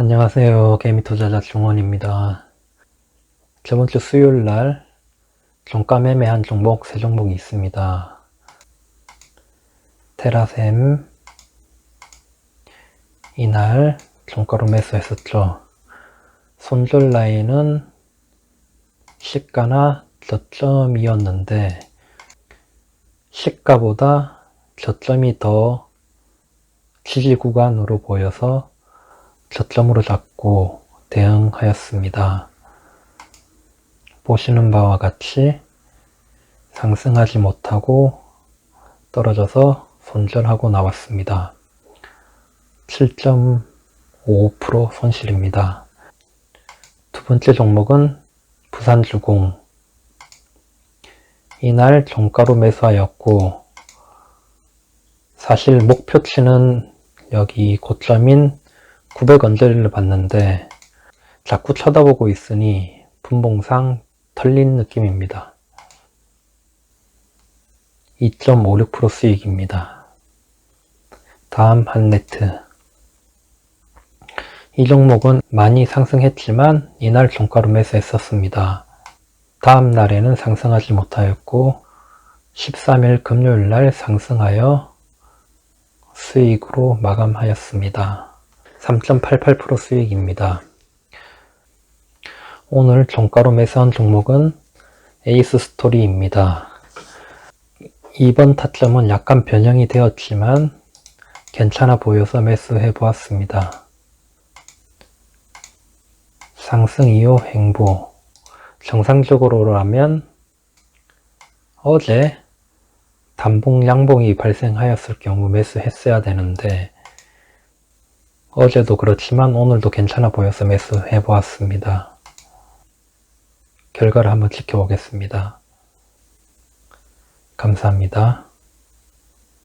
안녕하세요. 개미투자자 중원입니다. 저번주 수요일 날 종가 매매한 종목 세 종목이 있습니다. 테라셈 이날 종가로 매수했었죠. 손절 라인은 시가나 저점이었는데 시가보다 저점이 더 지지 구간으로 보여서 저점으로 잡고 대응하였습니다. 보시는 바와 같이 상승하지 못하고 떨어져서 손절하고 나왔습니다. 7.55% 손실입니다. 두 번째 종목은 부산주공. 이날 종가로 매수하였고, 사실 목표치는 여기 고점인 900원짜리를 봤는데, 자꾸 쳐다보고 있으니 분봉상 털린 느낌입니다. 2.56% 수익입니다. 다음 한네트. 이 종목은 많이 상승했지만 이날 종가로 매수했었습니다. 다음 날에는 상승하지 못하였고 13일 금요일 날 상승하여 수익으로 마감하였습니다. 3.88% 수익입니다. 오늘 종가로 매수한 종목은 에이스 스토리입니다. 이번 타점은 약간 변형이 되었지만 괜찮아 보여서 매수해 보았습니다. 상승 이후 행보. 정상적으로라면 어제 단봉 양봉이 발생하였을 경우 매수했어야 되는데 어제도 그렇지만 오늘도 괜찮아 보여서 매수 해 보았습니다. 결과를 한번 지켜보겠습니다. 감사합니다.